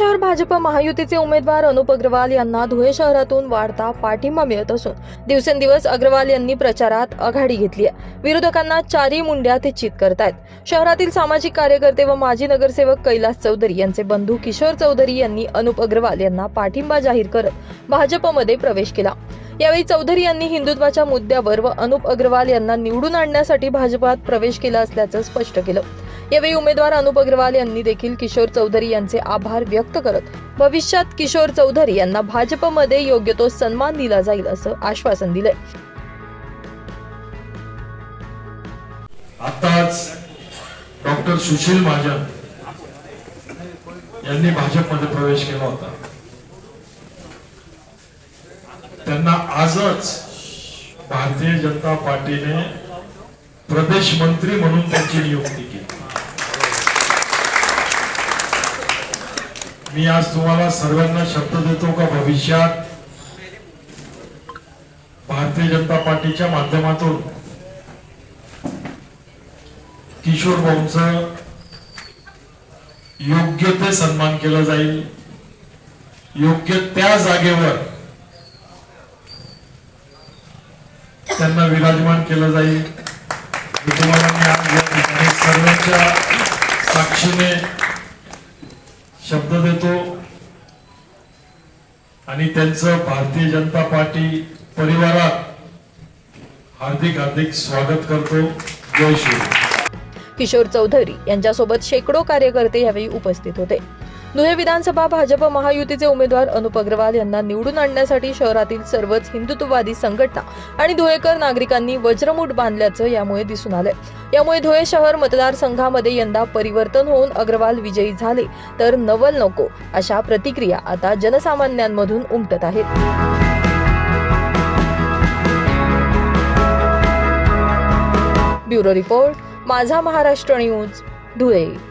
शहर भाजप महायुतीचे उमेदवार अनुप अग्रवाल यांना धुळे शहरातून वाढता पाठिंबा मिळत असून दिवसेंदिवस अग्रवाल यांनी प्रचारात आघाडी घेतली आहे. विरोधकांना चारी मुंड्या ते चित करतायत. शहरातील सामाजिक कार्यकर्ते व माजी नगरसेवक कैलास चौधरी यांचे बंधू किशोर चौधरी यांनी अनुप अग्रवाल यांना पाठिंबा जाहीर करत भाजपमध्ये प्रवेश केला. यावेळी चौधरी यांनी हिंदुत्वाच्या मुद्द्यावर व अनुप अग्रवाल यांना निवडून आणण्यासाठी भाजपात प्रवेश केला असल्याचं स्पष्ट केलं. यावेळी उमेदवार अनुप अग्रवाल यांनी देखील किशोर चौधरी यांचे आभार व्यक्त करत भविष्यात किशोर चौधरी यांना भाजपमध्ये योग्य तो सन्मान दिला जाईल असं आश्वासन दिलंय. आताच डॉक्टर सुशील महाजन यांनी भाजपमध्ये प्रवेश केला होता. त्यांना आजच भारतीय जनता पार्टीने प्रदेश मंत्री म्हणून त्यांची नियुक्ती केली. मी आज तुम्हाला सर्वांना शब्द देतो का भविष्यात? भारतीय जनता पार्टीच्या माध्यमातून किशोर भाऊंचं योग्य ते सन्मान केला जाईल. योग्य त्या जागेवर त्यांना विराजमान केलं जाईल. तुम्हाला मी आज या ठिकाणी सर्वांच्या साक्षीने शब्द देतो. आणि त्यांचं भारतीय जनता पार्टी परिवारात हार्दिक हार्दिक स्वागत करतो. जय श्री किशोर चौधरी यांच्यासोबत शेकडो कार्यकर्ते यावेळी उपस्थित होते. धुळे विधानसभा भाजप महायुतीचे उमेदवार अनुप अग्रवाल यांना निवडून आणण्यासाठी शहरातील सर्वच हिंदुत्ववादी संघटना आणि धुळेकर नागरिकांनी वज्रमूठ बांधल्याचं यामुळे दिसून आलंय. यामुळे धुळे शहर मतदारसंघामध्ये यंदा परिवर्तन होऊन अग्रवाल विजयी झाले. तर नवल नको अशा प्रतिक्रिया आता जनसामान्यांमधून उमटत आहेत. ब्युरो रिपोर्ट माझा महाराष्ट्र न्यूज धुळे.